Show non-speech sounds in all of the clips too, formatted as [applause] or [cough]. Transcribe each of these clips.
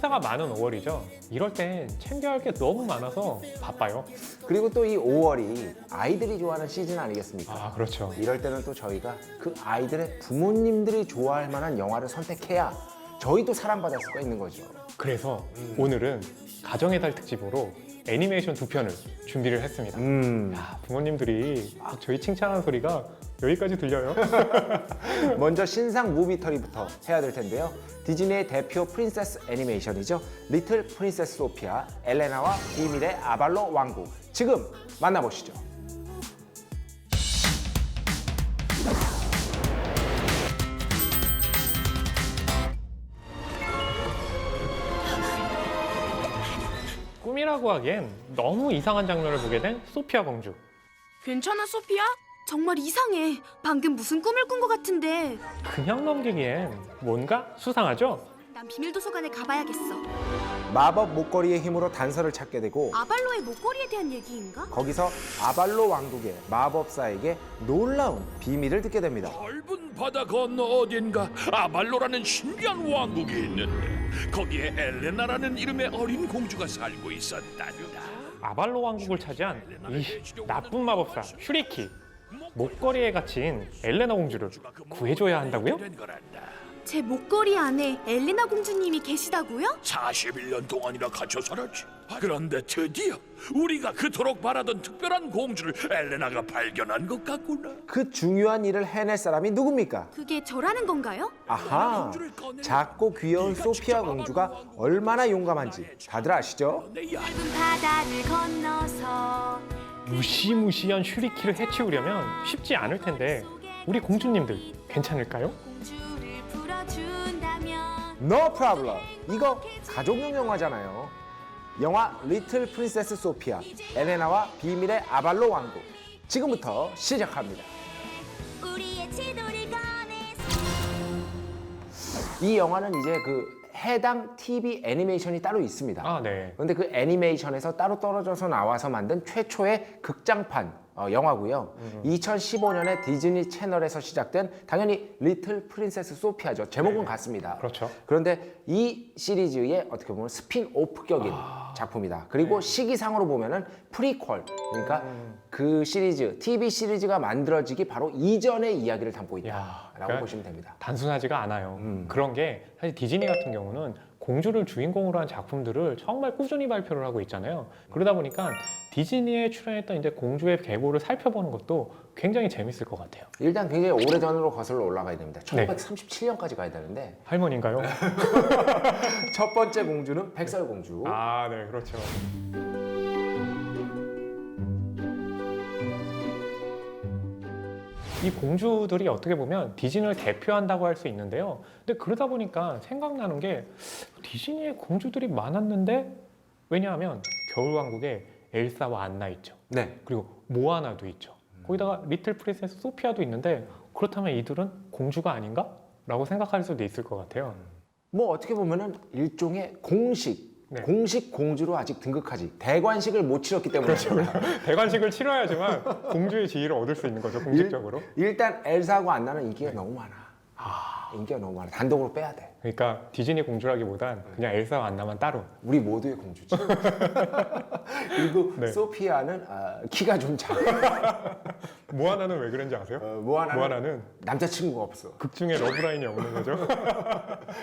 행사가 많은 5월이죠. 이럴 땐 챙겨야 할 게 너무 많아서 바빠요. 그리고 또 이 5월이 아이들이 좋아하는 시즌 아니겠습니까? 아, 그렇죠. 이럴 때는 또 저희가 그 아이들의 부모님들이 좋아할 만한 영화를 선택해야 저희도 사랑받을 수가 있는 거죠. 그래서 오늘은 가정의 달 특집으로 애니메이션 두 편을 준비를 했습니다. 음, 야, 부모님들이 막 저희 칭찬하는 소리가 여기까지 들려요. [laughs] 먼저 신상 무비터리부터 해야 될 텐데요. 디즈니의 대표 프린세스 애니메이션이죠. 리틀 프린세스 소피아, 엘레나와 비밀의 아발로 왕국. 지금 만나보시죠. 꿈이라고 하기엔 너무 이상한 장면을 보게 된 소피아 공주. 괜찮아, 소피아? 정말 이상해. 방금 무슨 꿈을 꾼 것 같은데. 그냥 넘기기엔 뭔가 수상하죠? 난 비밀 도서관에 가봐야겠어. 마법 목걸이의 힘으로 단서를 찾게 되고 아발로의 목걸이에 대한 얘기인가? 거기서 아발로 왕국의 마법사에게 놀라운 비밀을 듣게 됩니다. 넓은 바다 건너 어딘가 아발로라는 신기한 왕국이 있는데 거기에 엘레나라는 이름의 어린 공주가 살고 있었단다. 아발로 왕국을 차지한 이 나쁜 마법사 슈리키. 목걸이에 갇힌 엘레나 공주를 구해줘야 한다고요? 제 목걸이 안에 엘레나 공주님이 계시다고요? 41년 동안이나 갇혀 살았지. 그런데 드디어 우리가 그토록 바라던 특별한 공주를 엘레나가 발견한 것 같구나. 그 중요한 일을 해낼 사람이 누굽니까? 그게 저라는 건가요? 아하, 작고 귀여운 소피아 공주가 얼마나 용감한지 다들 아시죠? 내 야. 좁은 바다를 건너서 무시무시한 슈리키를 해치우려면 쉽지 않을 텐데 우리 공주님들 괜찮을까요? No problem. 이거 가족용 영화잖아요. 영화 리틀 프린세스 소피아, 엘레나와 비밀의 아발로 왕국. 지금부터 시작합니다. 우리의 지도를 꺼내서 이 영화는 이제 그 해당 TV 애니메이션이 따로 있습니다. 아, 네. 그런데 그 애니메이션에서 따로 떨어져서 나와서 만든 최초의 극장판 어, 영화고요. 2015년에 디즈니 채널에서 시작된 당연히 리틀 프린세스 소피아죠. 제목은 같습니다. 그렇죠. 그런데 이 시리즈의 어떻게 보면 스핀오프격인 작품이다. 그리고 시기상으로 보면은 프리퀄 그러니까 그 시리즈 TV 시리즈가 만들어지기 바로 이전의 이야기를 담고 야, 있다라고 그러니까 보시면 됩니다. 단순하지가 않아요. 음. 그런 게 사실 디즈니 같은 경우는 공주를 주인공으로 한 작품들을 정말 꾸준히 발표를 하고 있잖아요. 그러다 보니까 디즈니에 출연했던 이제 공주의 계보를 살펴보는 것도 굉장히 재밌을 것 같아요. 일단 굉장히 오래전으로 거슬러 올라가야 됩니다. 네. 1937년까지 가야 되는데 할머니인가요? [laughs] 첫 번째 공주는 백설공주. 아, 네, 그렇죠. 이 공주들이 어떻게 보면 디즈니를 대표한다고 할 수 있는데요. 근데 그러다 보니까 생각나는 게 디즈니의 공주들이 많았는데 왜냐하면 겨울왕국에 엘사와 안나 있죠. 네. 그리고 모아나도 있죠. 거기다가 리틀 프린세스 소피아도 있는데 그렇다면 이들은 공주가 아닌가? 라고 생각할 수도 있을 것 같아요. 뭐 어떻게 보면은 일종의 공식 네. 공식 공주로 아직 등극하지 대관식을 못 치렀기 때문에 [laughs] 대관식을 치러야지만 공주의 지위를 얻을 수 있는 거죠, 공식적으로. 일 단 엘사하고 안나는 인기가 너무 많아. 인기가 너무 많아. 단독으로 빼야 돼. 그러니까 디즈니 공주라기보단 그냥 엘사와 안나만 따로. 우리 모두의 공주지. [laughs] 그리고 네. 소피아는 아, 키가 좀 작아. [laughs] 모아나는 왜 그런지 아세요? 어, 모아나는 모아나는 남자친구가 없어. 극 중에 러브라인이 없는 거죠.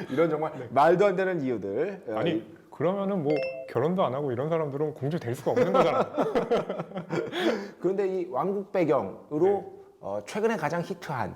이런 정말 말도 안 되는 이유들. 어, 네. 아니 그러면은 뭐 결혼도 안 하고 이런 사람들은 공주 될 수가 없는 거잖아. [laughs] 그런데 이 왕국 배경으로 네. 어, 최근에 가장 히트한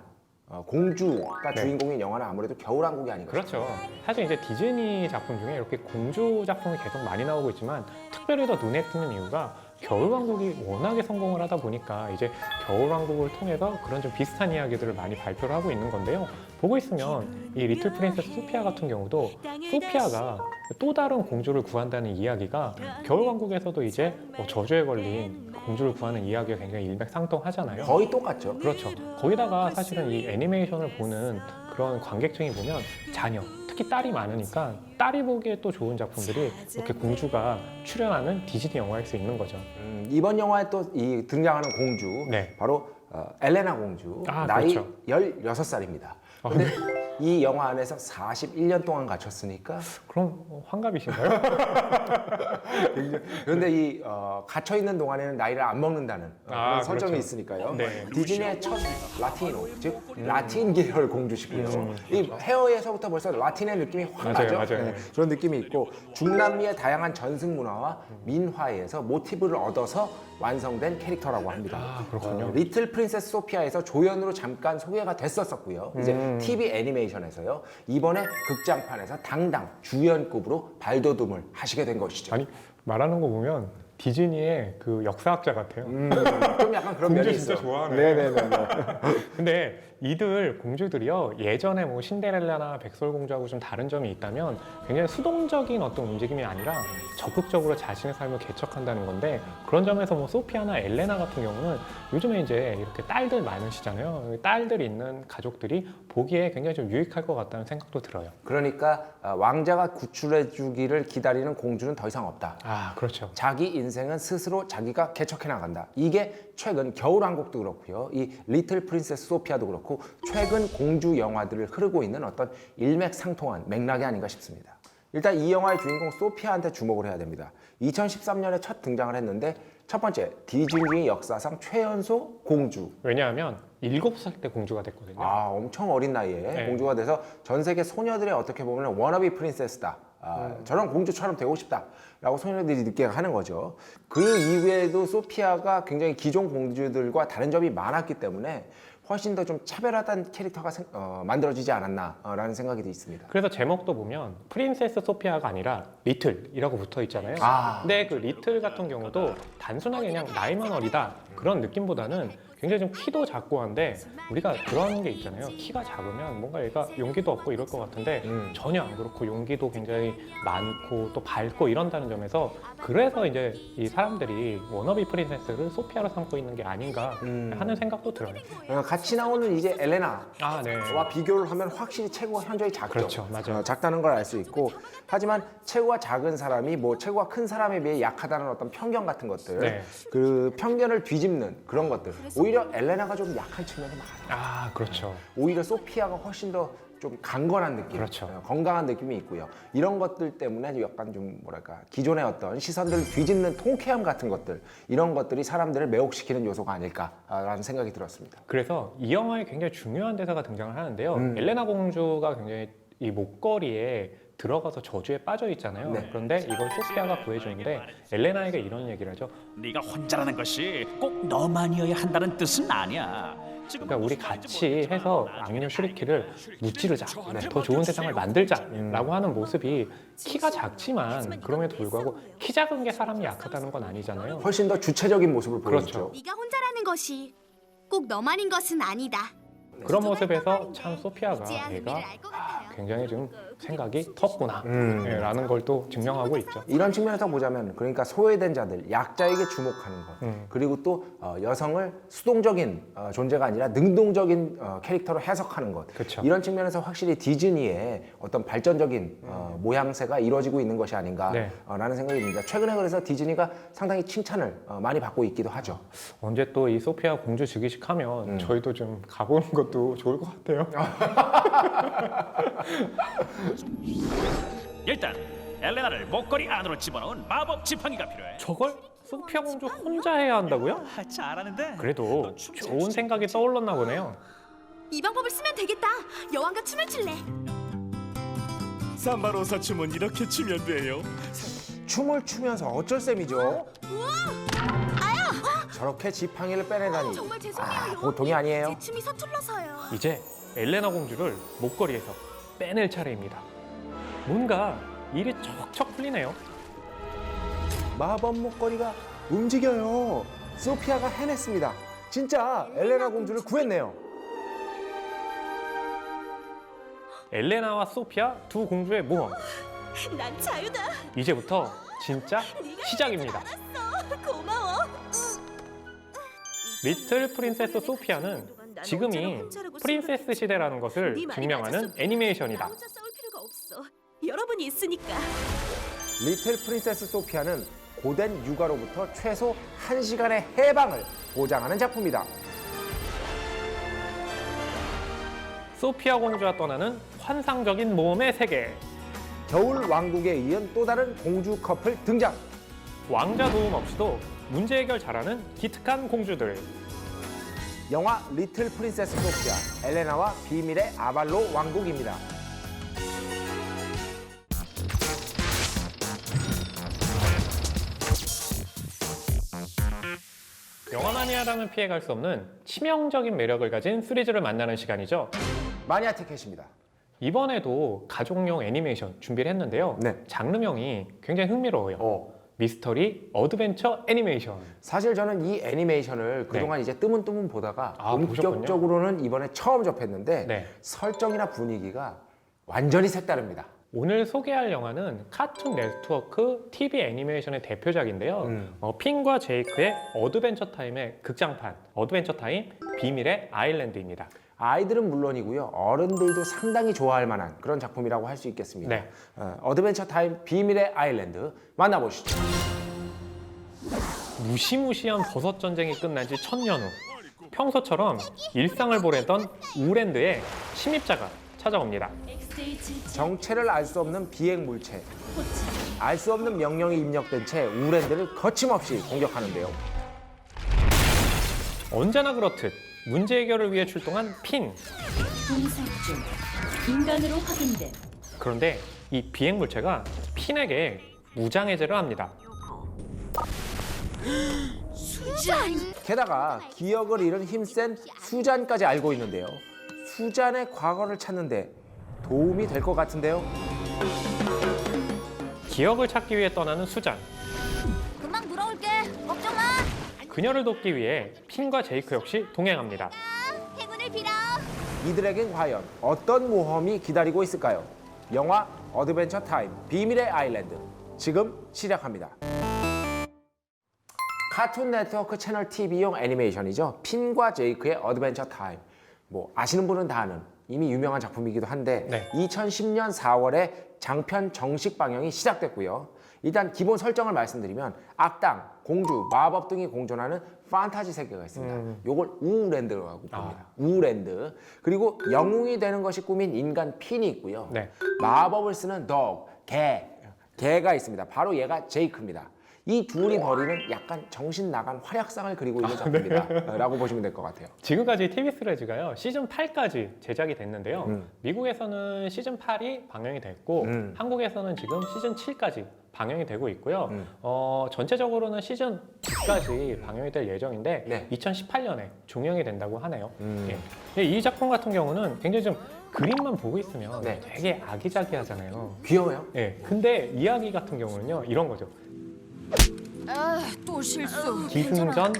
어, 공주가 네. 주인공인 영화는 아무래도 겨울왕국이 아닌가. 그렇죠. 사실 이제 디즈니 작품 중에 이렇게 공주 작품이 계속 많이 나오고 있지만 특별히 더 눈에 띄는 이유가 겨울왕국이 워낙에 성공을 하다 보니까 이제 겨울왕국을 통해서 그런 좀 비슷한 이야기들을 많이 발표를 하고 있는 건데요. 보고 있으면 이 리틀 프린세스 소피아 같은 경우도 소피아가 또 다른 공주를 구한다는 이야기가 겨울왕국에서도 이제 뭐 저주에 걸린 공주를 구하는 이야기가 굉장히 일맥상통하잖아요. 거의 똑같죠. 그렇죠. 거기다가 사실은 이 애니메이션을 보는 그런 관객층이 보면 자녀, 특히 딸이 많으니까 딸이 보기에 또 좋은 작품들이 이렇게 공주가 출연하는 디즈니 영화일 수 있는 거죠. 음, 이번 영화에 또 이 등장하는 공주 네. 바로 어, 엘레나 공주 아, 나이 그렇죠. 16살입니다. 好。 이 영화 안에서 41년 동안 갇혔으니까 그럼 어, 환갑이신가요? 그런데 이 어, 갇혀 있는 동안에는 나이를 안 먹는다는 어, 아, 그런 설정이 그렇죠. 있으니까요. 네. 디즈니의 첫 라티노 즉 라틴 계열 공주시고요. 이 헤어에서부터 벌써 라틴의 느낌이 확 음. 맞아요, 나죠. 맞아요. 네, 그런 느낌이 있고 중남미의 다양한 전승 문화와 민화에서 모티브를 얻어서 완성된 캐릭터라고 합니다. 아, 그렇군요. 어, 리틀 프린세스 소피아에서 조연으로 잠깐 소개가 됐었었고요. 이제 음. TV 애니메이션 에서요. 이번에 극장판에서 당당 주연급으로 발돋움을 하시게 된 것이죠. 아니 말하는 거 보면 디즈니의 그 역사학자 같아요. 음, 좀 약간 그런 공주 면이 진짜 있어. 좋아하네. 네네네. 근데 이들 공주들이요 예전에 뭐 신데렐라나 백설공주하고 좀 다른 점이 있다면 굉장히 수동적인 어떤 움직임이 아니라 적극적으로 자신의 삶을 개척한다는 건데 그런 점에서 뭐 소피아나 엘레나 같은 경우는 요즘에 이제 이렇게 딸들 많으시잖아요 딸들 있는 가족들이 보기에 굉장히 좀 유익할 것 같다는 생각도 들어요 그러니까 아, 왕자가 구출해주기를 기다리는 공주는 더 이상 없다. 아 그렇죠 자기 인생은 스스로 자기가 개척해 나간다. 이게 최근 겨울왕국도 그렇고요. 이 리틀 프린세스 소피아도 그렇고 최근 공주 영화들을 흐르고 있는 어떤 일맥상통한 맥락이 아닌가 싶습니다. 일단 이 영화의 주인공 소피아한테 주목을 해야 됩니다. 2013년에 첫 등장을 했는데 첫 번째 디즈니 역사상 최연소 공주. 왜냐하면 일곱 살 때 공주가 됐거든요 아 엄청 어린 나이에 네. 공주가 돼서 전 세계 소녀들의 어떻게 보면 워너비 프린세스다. 아, 저런 공주처럼 되고 싶다라고 소녀들이 느껴하는 거죠. 그 이후에도 소피아가 굉장히 기존 공주들과 다른 점이 많았기 때문에 훨씬 더 좀 차별화된 캐릭터가 생- 어, 만들어지지 않았나라는 생각이 있습니다. 그래서 제목도 보면 프린세스 소피아가 아니라 리틀이라고 붙어 있잖아요. 아. 근데 그 리틀 같은 경우도 단순하게 그냥 나이만 어리다 그런 느낌보다는 굉장히 좀 키도 작고 한데 우리가 그런 게 있잖아요. 키가 작으면 뭔가 얘가 용기도 없고 이럴 것 같은데 음. 전혀 안 그렇고 용기도 굉장히 많고 또 밝고 이런다는 점에서 그래서 이제 이 사람들이 워너비 프린세스를 소피아로 삼고 있는 게 아닌가 음. 하는 생각도 들어요. 어, 같이 나오는 이제 엘레나 아, 네. 와 비교를 하면 확실히 체구가 현저히 작죠. 그렇죠, 맞아요. 어, 작다는 걸 알 수 있고 하지만 체구가 작은 사람이 뭐 체구가 큰 사람에 비해 약하다는 어떤 편견 같은 것들, 네. 그 편견을 뒤집는 그런 것들. 오히려 엘레나가 좀 약한 측면이 많아요. 아, 그렇죠. 오히려 소피아가 훨씬 더 좀 강건한 느낌, 그렇죠. 어, 건강한 느낌이 있고요. 이런 것들 때문에 약간 좀 뭐랄까 기존의 어떤 시선들을 뒤집는 통쾌함 같은 것들 이런 것들이 사람들을 매혹시키는 요소가 아닐까라는 생각이 들었습니다. 그래서 이 영화에 굉장히 중요한 대사가 등장을 하는데요. 음. 엘레나 공주가 굉장히 이 목걸이에 들어가서 저주에 빠져 있잖아요. 네. 그런데 이걸 소피아가 구해주는데 엘레나에게 이런 얘기를 하죠. 네가 혼자라는 것이 꼭 너만이어야 한다는 뜻은 아니야. 지금 그러니까 우리 같이 해서 악녀 슈리키를 무찌르자, 네, 더 좋은 세상을 만들자라고 하는 모습이 키가 작지만 그럼에도 불구하고 키 작은 게 사람이 약하다는 건 아니잖아요. 훨씬 더 주체적인 모습을 그렇죠. 보여주죠. 네가 혼자라는 것이 꼭 너만인 것은 아니다. 그런 모습에서 참 소피아가 얘가. 굉장히 좀 생각이 텄구나 음. 예, 라는 걸 또 증명하고 있죠. 이런 측면에서 보자면 그러니까 소외된 자들, 약자에게 주목하는 것 음. 그리고 또 어, 여성을 수동적인 어, 존재가 아니라 능동적인 어, 캐릭터로 해석하는 것 그쵸. 이런 측면에서 확실히 디즈니의 어떤 발전적인 어, 모양새가 이루어지고 있는 것이 네. 아닌가라는 생각이 듭니다. 최근에 그래서 디즈니가 상당히 칭찬을 어, 많이 받고 있기도 하죠. 언제 또 이 소피아 공주 즉위식 하면 음. 저희도 좀 가보는 것도 좋을 것 같아요. [laughs] 일단 엘레나를 목걸이 안으로 집어넣은 마법 지팡이가 필요해. 저걸 소피아 공주 혼자 해야 한다고요? 아, 잘하는데. 그래도 좋은 생각이 떠올랐나 보네요. 이 방법을 쓰면 되겠다. 여왕과 춤을 출래. 삼바로사 춤은 이렇게 추면 돼요. 춤을 추면서 어쩔 셈이죠? 저렇게 지팡이를 빼내다니 정말 죄송해요. 아, 여왕님. 보통이 아니에요. 제 춤이 서툴러서요. 이제 엘레나 공주를 목걸이에서 빼낼 차례입니다. 뭔가 일이 척척 풀리네요. 마법 목걸이가 움직여요. 소피아가 해냈습니다. 진짜 엘레나 공주를 구했네요. 엘레나와 소피아 두 공주의 모험. 난 자유다. 이제부터 진짜 시작입니다. 알았어. 고마워. 리틀 프린세스 소피아는 지금이 프린세스 시대라는 것을 증명하는 애니메이션이다. 혼자 싸울 필요가 없어. 여러분이 있으니까. 리틀 프린세스 소피아는 고된 육아로부터 최소 1시간의 해방을 보장하는 작품이다. 소피아 공주와 떠나는 환상적인 모험의 세계. 겨울 왕국에 이은 또 다른 공주 커플 등장. 왕자 도움 없이도 문제 해결 잘하는 기특한 공주들. 영화 리틀 프린세스 소피아 엘레나와 비밀의 아발로 왕국입니다. 영화마니아라면 피해갈 수 없는 치명적인 매력을 가진 시리즈를 만나는 시간이죠. 마니아 티켓입니다. 이번에도 가족용 애니메이션 준비를 했는데요. 네. 장르명이 굉장히 흥미로워요. 어, 미스터리 어드벤처 애니메이션. 사실 저는 이 애니메이션을 그동안 이제 뜨문뜨문 보다가 네. 아, 본격적으로는 이번에 처음 접했는데 네. 설정이나 분위기가 완전히 색다릅니다. 오늘 소개할 영화는 카툰 네트워크 TV 애니메이션의 대표작인데요. 음. 어, 핀과 제이크의 어드벤처 타임의 극장판 어드벤처 타임 비밀의 아일랜드입니다. 아이들은 물론이고요 어른들도 상당히 좋아할 만한 그런 작품이라고 할 수 있겠습니다. 네. 어, 어드벤처 타임 비밀의 아일랜드 만나보시죠. 무시무시한 버섯 전쟁이 끝난 지 천년 후 평소처럼 일상을 보내던 우랜드에 침입자가 찾아옵니다. 정체를 알 수 없는 비행 물체, 알수 없는 명령이 입력된 채 우랜드를 거침없이 공격하는데요. 언제나 그렇듯 문제 해결을 위해 출동한 핀. 분석 중 인간으로 확인된 그런데 이 비행 물체가 핀에게 무장 해제를 합니다. 수잔! 게다가 기억을 잃은 힘센 수잔까지 알고 있는데요. 수잔의 과거를 찾는데 도움이 될 것 같은데요. 기억을 찾기 위해 떠나는 수잔. 그녀를 돕기 위해 핀과 제이크 역시 동행합니다. 행운을 빌어. 이들에겐 과연 어떤 모험이 기다리고 있을까요? 영화 어드벤처 타임 비밀의 아일랜드 지금 시작합니다. 카툰 네트워크 채널 TV용 애니메이션이죠. 핀과 제이크의 어드벤처 타임. 뭐 아시는 분은 다 아는 이미 유명한 작품이기도 한데 네. 2010년 4월에 장편 정식 방영이 시작됐고요. 일단 기본 설정을 말씀드리면 악당, 공주, 마법 등이 공존하는 판타지 세계가 있습니다. 요걸 우랜드라고 봅니다. 우랜드. 그리고 영웅이 되는 것이 꿈인 인간 핀이 있고요. 네. 마법을 쓰는 덕, 개, 개가 있습니다. 바로 얘가 제이크입니다. 이 둘이 벌이는 약간 정신 나간 활약상을 그리고 있는 작품이다. 라고 보시면 될 것 같아요. 지금까지 TV 시리즈가요 시즌 8까지 제작이 됐는데요. 음. 미국에서는 시즌 8이 방영이 됐고 음. 한국에서는 지금 시즌 7까지 방영이 되고 있고요. 음. 어, 전체적으로는 시즌 2까지 방영이 될 예정인데 네. 2018년에 종영이 된다고 하네요. 음. 예. 근데 이 작품 같은 경우는 굉장히 좀 그림만 보고 있으면 네. 되게 아기자기하잖아요. 귀여워요? 예. 근데 이야기 같은 경우는요 이런 거죠. 아, 또 실수. 기승전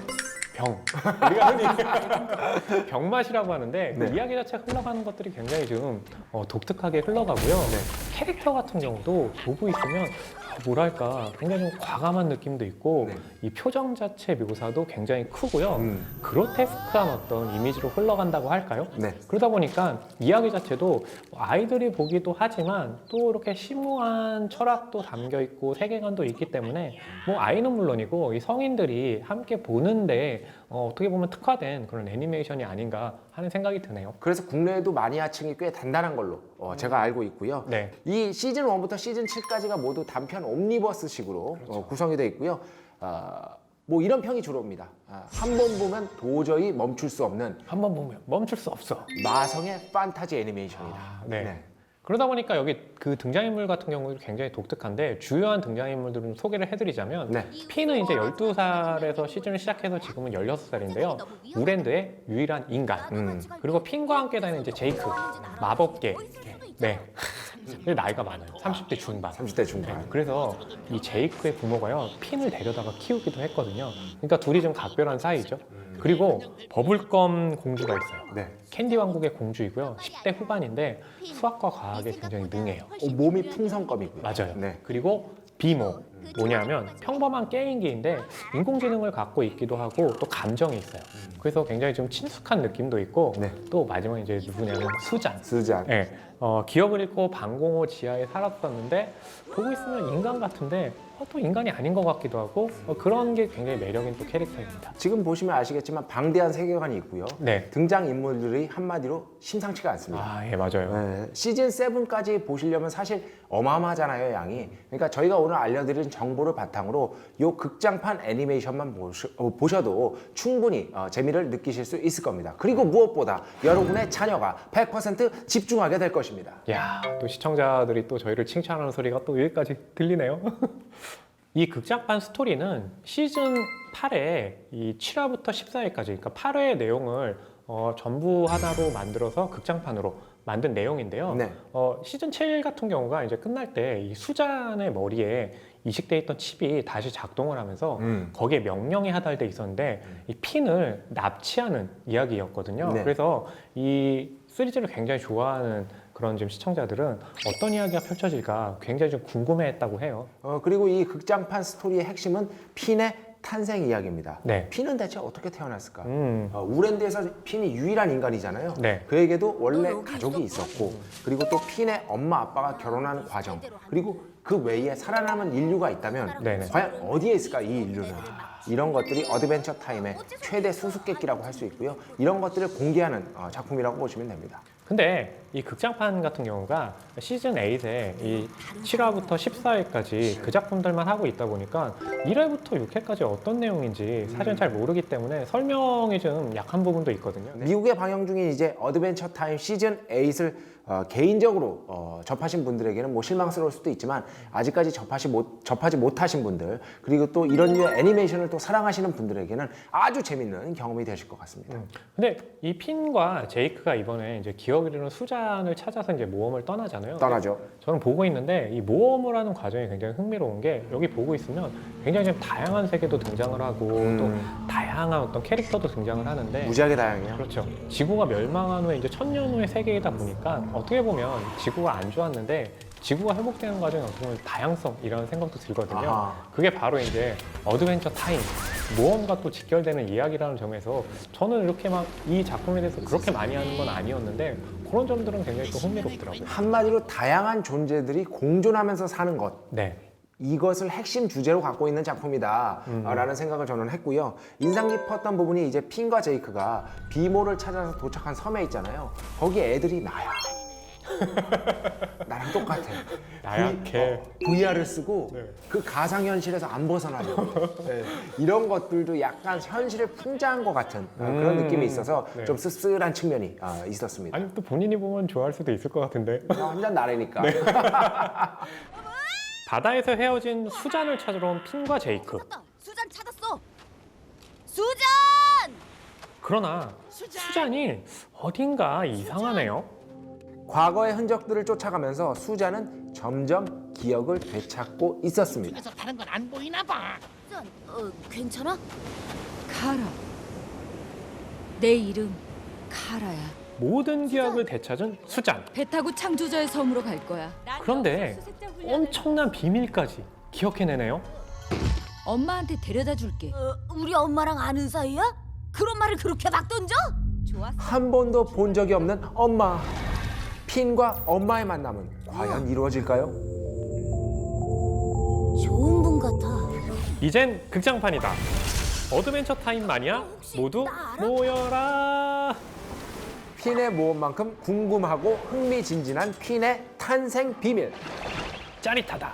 병. 우리가 흔히 [laughs] 병맛이라고 하는데 그 네. 이야기 자체가 흘러가는 것들이 굉장히 좀 어, 독특하게 흘러가고요. 네. 캐릭터 같은 경우도 보고 있으면 아, 뭐랄까 굉장히 좀 과감한 느낌도 있고 네. 이 표정 자체 묘사도 굉장히 크고요. 음. 그로테스크한 어떤 이미지로 흘러간다고 할까요? 네. 그러다 보니까 이야기 자체도 아이들이 보기도 하지만 또 이렇게 심오한 철학도 담겨 있고 세계관도 있기 때문에 뭐 아이는 물론이고 이 성인들이 함께 보는데 어, 어떻게 보면 특화된 그런 애니메이션이 아닌가 하는 생각이 드네요. 그래서 국내에도 마니아층이 꽤 단단한 걸로 어, 제가 알고 있고요. 네. 이 시즌 1부터 시즌 7까지가 모두 단편 옴니버스식으로 어, 구성이 되어 있고요. 아, 뭐 이런 평이 주로 옵니다. 아, 한번 보면 도저히 멈출 수 없는 한 번 보면 멈출 수 없어. 마성의 판타지 애니메이션이다. 아, 네. 그러다 보니까 여기 그 등장인물 같은 경우도 굉장히 독특한데 주요한 등장인물들을 좀 소개를 해드리자면 네. 피는 이제 12살에서 시즌을 시작해서 지금은 16살인데요. 우랜드의 유일한 인간. 음. 그리고 핀과 함께 다니는 이제 제이크, 마법계. 네. 근데 [laughs] 나이가 많아요. 30대 중반. 30대 중반. 네, 그래서 이 제이크의 부모가요 핀을 데려다가 키우기도 했거든요. 그러니까 둘이 좀 각별한 사이죠. 그리고 버블검 공주가 있어요. 네. 캔디 왕국의 공주이고요. 10대 후반인데 수학과 과학에 굉장히 능해요. 어, 몸이 풍선껌이고요. 맞아요. 네. 그리고 비모 뭐냐면 평범한 게임기인데 인공지능을 갖고 있기도 하고 또 감정이 있어요. 그래서 굉장히 좀 친숙한 느낌도 있고 네. 또 마지막에 이제 누구냐면 수잔. 스잔. 예, 어, 기억을 잃고 방공호 지하에 살았었는데 보고 있으면 인간 같은데 어, 또 인간이 아닌 것 같기도 하고 어, 그런 게 굉장히 매력인 또 캐릭터입니다. 지금 보시면 아시겠지만 방대한 세계관이 있고요. 네. 등장 인물들이 한마디로 심상치가 않습니다. 아, 예, 맞아요. 네, 시즌 7까지 보시려면 사실 어마어마하잖아요, 양이. 그러니까 저희가 오늘 알려드린 정보를 바탕으로 요 극장판 애니메이션만 보시, 어, 보셔도 충분히 어, 재미를 느끼실 수 있을 겁니다. 그리고 무엇보다 여러분의 자녀가 100% 집중하게 될 것입니다. 야, 또 시청자들이 또 저희를 칭찬하는 소리가 또 여기까지 들리네요. [laughs] 이 극장판 스토리는 시즌 8회 이 7화부터 14회까지 그러니까 8회의 내용을 어, 전부 하나로 만들어서 극장판으로 만든 내용인데요. 네. 어, 시즌 7 같은 경우가 이제 끝날 때 이 수잔의 머리에 이식돼 있던 칩이 다시 작동을 하면서 음. 거기에 명령이 하달돼 있었는데 이 핀을 납치하는 이야기였거든요. 네. 그래서 이 시리즈를 굉장히 좋아하는 그런 지금 시청자들은 어떤 이야기가 펼쳐질까 굉장히 좀 궁금해했다고 해요. 어, 그리고 이 극장판 스토리의 핵심은 핀의 탄생 이야기입니다. 네. 핀은 대체 어떻게 태어났을까? 음, 어, 우랜드에서 핀이 유일한 인간이잖아요. 네. 그에게도 원래 가족이 있었고, 그리고 또 핀의 엄마 아빠가 결혼하는 과정, 그리고 그 외에 살아남은 인류가 있다면 네네. 과연 어디에 있을까 이 인류는? 이런 것들이 어드벤처 타임의 최대 수수께끼라고 할 수 있고요. 이런 것들을 공개하는 어, 작품이라고 보시면 됩니다. 근데 이 극장판 같은 경우가 시즌 8에 이 7화부터 14회까지 그 작품들만 하고 있다 보니까 1회부터 6회까지 어떤 내용인지 사실 잘 모르기 때문에 설명이 좀 약한 부분도 있거든요. 미국에 방영 중인 이제 어드벤처 타임 시즌 8을 어, 개인적으로 어, 접하신 분들에게는 뭐 실망스러울 수도 있지만 아직까지 접하시 못, 접하지 못하신 분들 그리고 또 이런 류의 애니메이션을 또 사랑하시는 분들에게는 아주 재밌는 경험이 되실 것 같습니다. 근데 이 핀과 제이크가 이번에 이제 기억 잃은 수잔을 찾아서 이제 모험을 떠나잖아요. 떠나죠. 저는 보고 있는데 이 모험을 하는 과정이 굉장히 흥미로운 게 여기 보고 있으면 굉장히 좀 다양한 세계도 등장을 하고 음. 또 다양한 어떤 캐릭터도 등장을 하는데 무지하게 다양해요. 그렇죠. 지구가 멸망한 후에 이제 천년 후의 세계이다 보니까 어떻게 보면 지구가 안 좋았는데 지구가 회복되는 과정에 어떻게 보면 다양성 이라는 생각도 들거든요. 아하. 그게 바로 이제 어드벤처 타임 모험과 또 직결되는 이야기라는 점에서 저는 이렇게 막 이 작품에 대해서 그렇게 많이 하는 건 아니었는데 그런 점들은 굉장히 또 흥미롭더라고요. 한마디로 다양한 존재들이 공존하면서 사는 것 네. 이것을 핵심 주제로 갖고 있는 작품이다라는 생각을 저는 했고요. 인상 깊었던 부분이 이제 핀과 제이크가 비모를 찾아서 도착한 섬에 있잖아요. 거기 애들이 나야. [laughs] 나랑 똑같아. 나약해. VR을 쓰고 네. 그 가상 현실에서 안 벗어나려고 네. 이런 것들도 약간 현실을 풍자한 것 같은 어, 그런 음. 느낌이 있어서 네. 좀 씁쓸한 측면이 아, 있었습니다. 아니 또 본인이 보면 좋아할 수도 있을 것 같은데. 한잔 나래니까. 네. [laughs] 바다에서 헤어진 수잔을 찾으러 온 핀과 제이크. 수잔 찾았어. 수잔! 그러나 수잔이 어딘가 이상하네요. 과거의 흔적들을 쫓아가면서 수자는 점점 기억을 되찾고 있었습니다. 수잔, 어, 괜찮아? 카라. 내 이름 카라야. 모든 기억을 되찾은 수잔. 배 타고 창조자의 섬으로 갈 거야. 그런데 엄청난 비밀까지 기억해내네요. 엄마한테 데려다 줄게. 어, 우리 엄마랑 아는 사이야? 그런 말을 그렇게 막 던져? 좋았어. 한 번도 본 적이 없는 엄마. 핀과 엄마의 만남은 과연 이루어질까요? 좋은 분 같아. 이젠 극장판이다. 어드벤처 타임 마니아 혹시 모두? 모여라. 퀸의 모험만큼 궁금하고 흥미진진한 퀸의 탄생 비밀. 짜릿하다.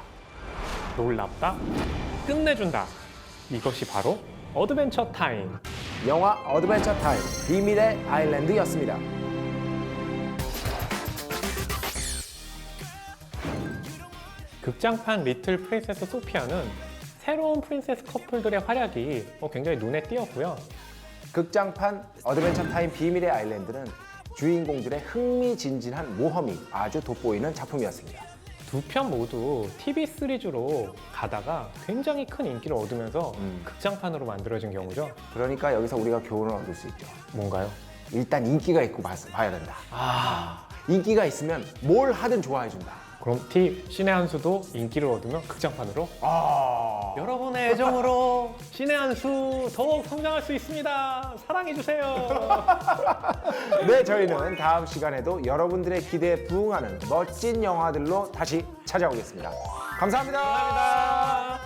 놀랍다. 끝내준다. 이것이 바로 어드벤처 타임. 영화 어드벤처 타임 비밀의 아일랜드였습니다. 극장판 리틀 프린세스 소피아는 새로운 프린세스 커플들의 활약이 어, 굉장히 눈에 띄었고요. 극장판 어드벤처 타임 비밀의 아일랜드는 주인공들의 흥미진진한 모험이 아주 돋보이는 작품이었습니다. 두 편 모두 TV 시리즈로 가다가 굉장히 큰 인기를 얻으면서 음. 극장판으로 만들어진 경우죠. 그러니까 여기서 우리가 교훈을 얻을 수 있죠. 뭔가요? 일단 인기가 있고 봐- 봐야 된다. 아, 인기가 있으면 뭘 하든 좋아해준다. 그럼 T 신의 한 수도 인기를 얻으며 극장판으로 아. 여러분의 애정으로 신의 한 수 더욱 성장할 수 있습니다. 사랑해 주세요. [laughs] 네, 저희는 다음 시간에도 여러분들의 기대에 부응하는 멋진 영화들로 다시 찾아오겠습니다 감사합니다.